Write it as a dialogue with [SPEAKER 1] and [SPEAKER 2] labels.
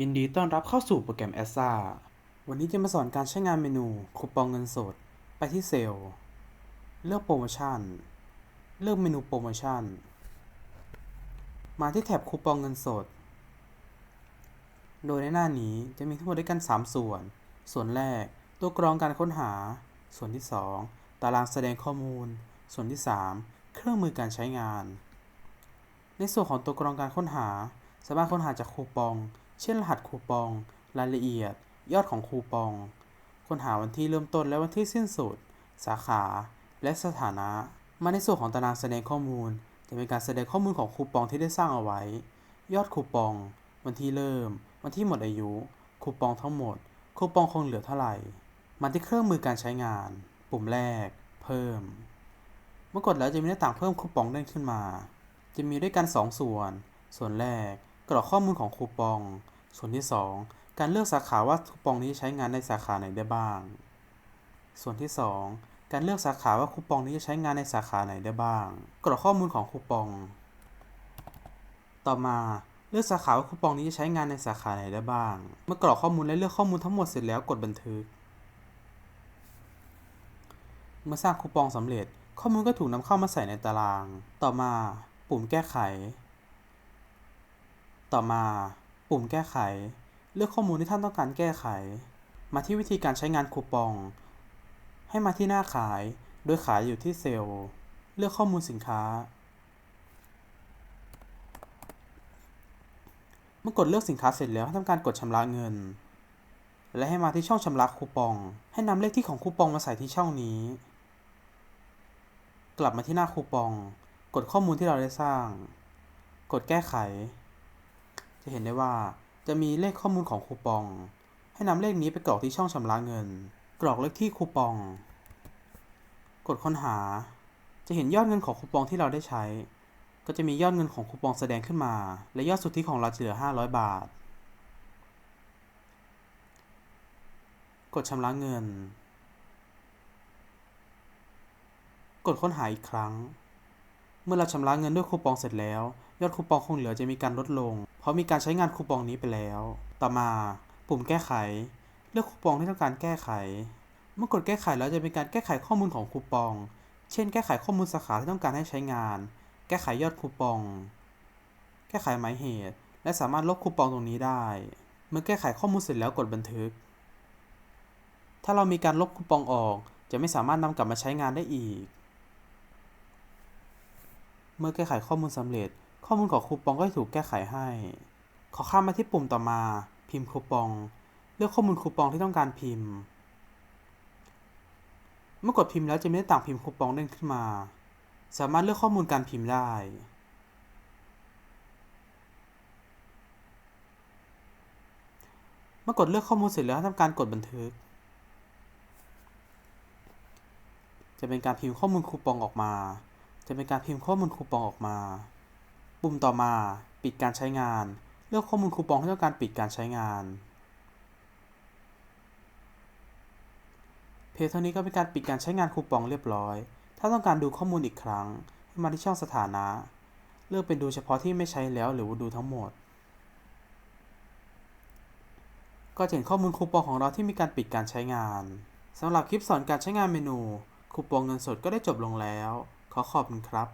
[SPEAKER 1] ยินดีต้อนรับเข้าสู่โปรแกรม a s a วันนี้จะมาสอนการใช้งานเมนูคูปองเงินสด ไปที่เซลล์ เลือกโปรโมชั่น เลือกเมนูโปรโมชั่น มาที่แท็บคูปองเงินสด โดยในหน้านี้จะมีทั้งหมดด้วยกัน 3 ส่วน ส่วนแรก ตัวกรองการค้นหา ส่วนที่ 2 ตารางแสดงข้อมูล ส่วนที่ 3 เครื่องมือการใช้งาน ในส่วนของตัวกรองการค้นหา สามารถค้นหาจากคูปอง เช่นรหัสคูปอง รายละเอียด ยอดของคูปอง ค้นหาวันที่เริ่มต้นและวันที่สิ้นสุด สาขา และสถานะ มาในส่วนของตารางแสดงข้อมูล จะเป็นการแสดงข้อมูลของคูปองที่ได้สร้างเอาไว้ ยอดคูปอง วันที่เริ่ม วันที่หมดอายุ คูปองทั้งหมด คูปองคงเหลือเท่าไหร่ มาที่เครื่องมือการใช้งาน ปุ่มแรก เพิ่ม เมื่อกดแล้วจะมีหน้าต่างเพิ่มคูปองเด้งขึ้นมา จะมีด้วยกัน 2 ส่วน ส่วนแรก กรอกข้อมูลของคูปอง ส่วนที่ 2 การเลือกสาขาว่าคูปองนี้ใช้งานในสาขาไหนได้บ้าง ส่วนที่ 2 การเลือกสาขาว่าคูปองนี้จะใช้งานในสาขาไหนได้บ้าง กรอกข้อมูลของคูปอง ต่อมาเลือกสาขาว่าคูปองนี้จะใช้งานในสาขาไหนได้บ้าง เมื่อกรอกข้อมูลและเลือกข้อมูลทั้งหมดเสร็จแล้วกดบันทึก เมื่อสร้างคูปองสำเร็จ ข้อมูลก็ถูกนำเข้ามาใส่ในตาราง ต่อมา ปุ่มแก้ไข ต่อมา ปุ่มแก้ไข เลือกข้อมูลที่ท่านต้องการแก้ไข มาที่วิธีการใช้งานคูปอง ให้มาที่หน้าขาย โดยขายอยู่ที่เซลล์ เลือกข้อมูลสินค้า เมื่อกดเลือกสินค้าเสร็จแล้วให้ทำการกดชำระเงิน และให้มาที่ช่องชำระคูปอง ให้นำเลขที่ของคูปองมาใส่ที่ช่องนี้ กลับมาที่หน้าคูปอง กดข้อมูลที่เราได้สร้าง กดแก้ไข จะเห็นได้ว่าจะมีเลขข้อมูลของคูปอง ให้นำเลขนี้ไปกรอกที่ช่องชำระเงิน กรอกเลขที่คูปอง กดค้นหา จะเห็นยอดเงินของคูปองที่เราได้ใช้ ก็จะมียอดเงินของคูปองแสดงขึ้นมา และยอดสุทธิของเราจะเหลือ 500 บาท กดชำระเงิน กดค้นหาอีกครั้ง เมื่อเราชำระเงินด้วยคูปองเสร็จแล้ว ยอดคูปองคงเหลือจะมีการลดลง เพราะมีการใช้งานคูปองนี้ไปแล้ว ต่อมาปุ่มแก้ไข เลือกคูปองที่ต้องการแก้ไข เมื่อกดแก้ไขแล้วจะเป็นการแก้ไขข้อมูลของคูปอง เช่น แก้ไขข้อมูลสาขาที่ต้องการให้ใช้งาน แก้ไขยอดคูปอง แก้ไขหมายเหตุ และสามารถลบคูปองตรงนี้ได้ เมื่อแก้ไขข้อมูลเสร็จแล้วกดบันทึก ถ้าเรามีการลบคูปองออก จะไม่สามารถนำกลับมาใช้งานได้อีก เมื่อแก้ไขข้อมูลสำเร็จ ข้อมูลของคูปองก็จะถูกแก้ไขให้ ขอข้ามมาที่ปุ่มต่อมา พิมพ์คูปอง เลือกข้อมูลคูปองที่ต้องการพิมพ์ เมื่อกดพิมพ์แล้วจะมีหน้าต่างพิมพ์คูปองเด้งขึ้นมา สามารถเลือกข้อมูลการพิมพ์ได้เมื่อกดเลือกข้อมูลเสร็จแล้วทำการกดบันทึก จะเป็นการพิมพ์ข้อมูลคูปองออกมา จะเป็นการพิมพ์ข้อมูลคูปองออกมา ปุ่มต่อมาปิดการใช้งาน เลือกข้อมูลคูปองที่ต้องการปิดการใช้งานเพจเท่านี้ก็เป็นการปิดการใช้งานคูปองเรียบร้อย ถ้าต้องการดูข้อมูลอีกครั้ง ให้มาที่ช่องสถานะ เลือกเป็นดูเฉพาะที่ไม่ใช้แล้วหรือว่าดูทั้งหมด ก็จะเห็นข้อมูลคูปองของเราที่มีการปิดการใช้งานสำหรับคลิปสอนการใช้งานเมนู คูปองเงินสดก็ได้จบลงแล้ว ขอขอบคุณครับ